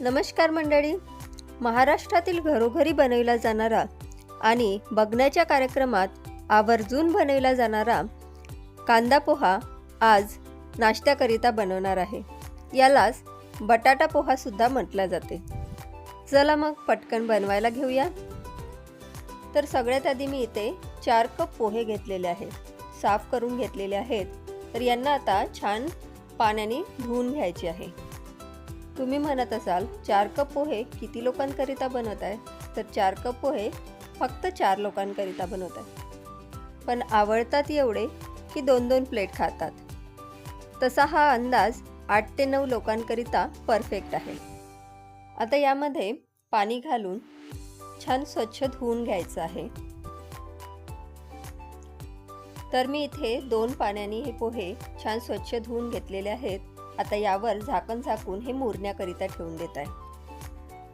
नमस्कार मंडळी. महाराष्ट्रातील घरोघरी बनविला जाणारा आणि बघण्याच्या कार्यक्रमात आवर्जून बनविला जाणारा कांदा पोहा आज नाश्त्याकरिता बनवणार आहे. यालाच बटाटा पोहासुद्धा म्हटला जाते. चला मग पटकन बनवायला घेऊया. तर सगळ्यात आधी मी इथे चार कप पोहे घेतलेले आहेत. साफ करून घेतलेले आहेत. तर यांना आता छान पाण्याने धुवून घ्यायचे आहे. तुम्ही म्हणत असाल चार कप पोहे किती लोकांकरिता बनवत आहे? तर चार कप पोहे फक्त चार लोकांकरिता बनवत आहे. पण आवडतात एवढे की दोन दोन प्लेट खातात. तसा हा अंदाज आठ ते नऊ लोकांकरिता परफेक्ट आहे. आता यामध्ये पाणी घालून छान स्वच्छ धुवून घ्यायचं आहे. तर मी इथे दोन पाण्याने हे पोहे छान स्वच्छ धुवून घेतलेले आहेत. आता यावर झाकण झाकून हे मुरण्याकरिता ठेवून देत आहे.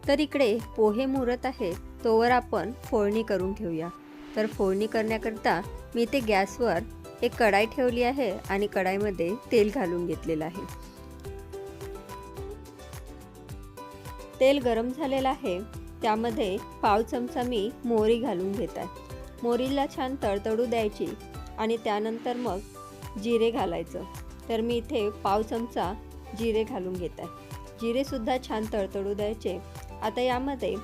तर इकडे पोहे मुरत आहे तोवर आपण फोडणी करून ठेवूया. तर फोडणी करण्याकरिता मी ते गॅसवर एक कढाई ठेवली आहे आणि कढाईमध्ये तेल घालून घेतलेलं आहे. तेल गरम झालेलं आहे त्यामध्ये पाव चमचा मी मोहरी घालून घेत आहे. मोहरीला छान तडतडू द्यायची आणि त्यानंतर मग जिरे घालायचं. तर मी इथे पाव चमचा जिरे घालून घेत आहे. जिरेसुद्धा छान तळतळू द्यायचे. आता यामध्ये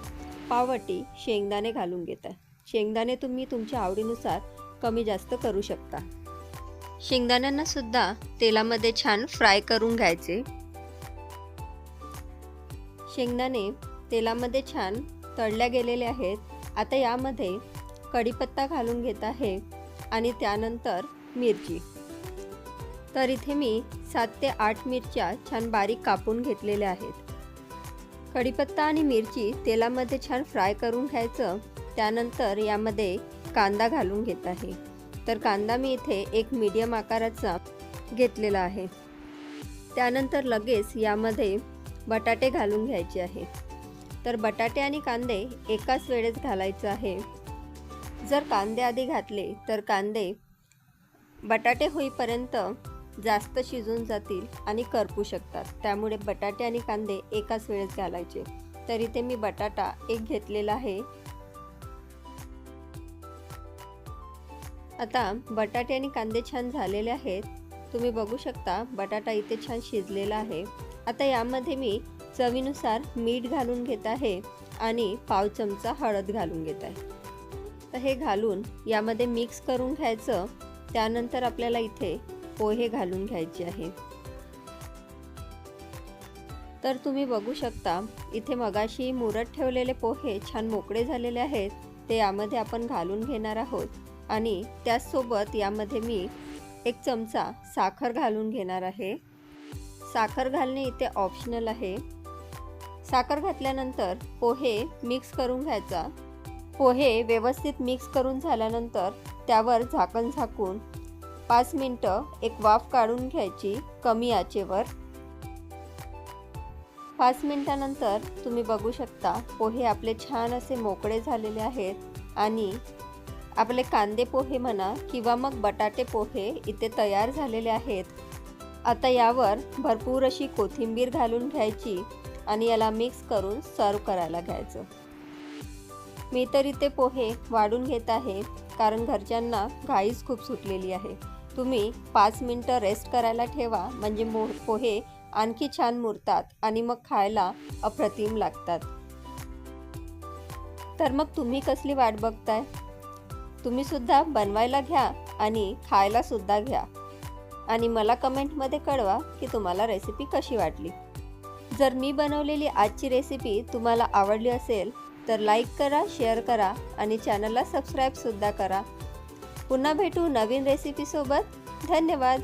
पाववाटी शेंगदाणे घालून घेत आहे. शेंगदाणे तुम्ही तुमच्या आवडीनुसार कमी जास्त करू शकता. शेंगदाण्यांना सुद्धा तेलामध्ये छान फ्राय करून घ्यायचे. शेंगदाणे तेलामध्ये छान तळल्या गेलेले आहेत. आता यामध्ये कढीपत्ता घालून घेत आहे आणि त्यानंतर मिरची. तर इथे मी सात ते आठ मिरच्या छान बारीक कापून घेतलेल्या आहेत. कढीपत्ता आणि मिरची तेलामध्ये छान फ्राय करून घ्यायचं त्यानंतर यामध्ये कांदा घालून घेत आहे. तर कांदा मी इथे एक मीडियम आकाराचा घेतलेला आहे. त्यानंतर लगेच यामध्ये बटाटे घालून घ्यायचे आहे. तर बटाटे आणि कांदे एकाच वेळेस घालायचं आहे. जर कांदे आधी घातले तर कांदे बटाटे होईपर्यंत जास्त शिजून जातील आणि करपू शकतात. त्यामुळे बटाटे आणि कांदे एकाच वेळेस घालायचे. तर इथे मी बटाटा एक घेतलेला आहे. आता बटाटे आणि कांदे छान झालेले आहेत. तुम्ही बघू शकता बटाटा इथे छान शिजलेला आहे. आता यामध्ये मी चवीनुसार मीठ घालून घेत आहे आणि पाव चमचा हळद घालून घेत आहे. तर हे घालून यामध्ये मिक्स करून घ्यायचं. त्यानंतर आपल्याला इथे पोहे घालून घ्यायचे आहे. तर तुम्ही बघू शकता इथे मगाशी मुरत ठेवलेले पोहे छान मोकळे झालेले आहेत ते यामध्ये आपण घालून घेणार आहोत. आणि त्याचसोबत यामध्ये मी एक चमचा साखर घालून घेणार आहे. साखर घालणे इथे ऑप्शनल आहे. साखर घातल्यानंतर पोहे मिक्स करून घ्यायचा. पोहे व्यवस्थित मिक्स करून झाल्यानंतर त्यावर झाकण झाकून पाच मिनटं एक वाफ काढून घ्यायची कमी आचेवर. पाच मिनटानंतर तुम्ही बघू शकता पोहे आपले छान असे मोकळे झालेले आहेत आणि आपले कांदे पोहे म्हणा किंवा मग बटाटे पोहे इथे तयार झालेले आहेत. आता यावर भरपूर अशी कोथिंबीर घालून घ्यायची आणि याला मिक्स करून सर्व करायला घ्यायचं. मी तर इथे पोहे वाढून घेत आहे कारण घरच्यांना घाईच खूप सुटलेली आहे. तुम्ही पाच मिनटं रेस्ट करायला ठेवा. म्हणजे मो पोहे आणखी छान मुरतात आणि मग खायला अप्रतिम लागतात. तर मग तुम्ही कसली वाट बघताय? तुम्ही सुद्धा बनवायला घ्या आणि खायला सुद्धा घ्या. आणि मला कमेंटमध्ये कळवा की तुम्हाला रेसिपी कशी वाटली. जर मी बनवलेली आजची रेसिपी तुम्हाला आवडली असेल तर लाईक करा शेअर करा आणि चॅनलला सबस्क्राईबसुद्धा करा. पुन्हा भेटू नवीन रेसिपीसोबत धन्यवाद.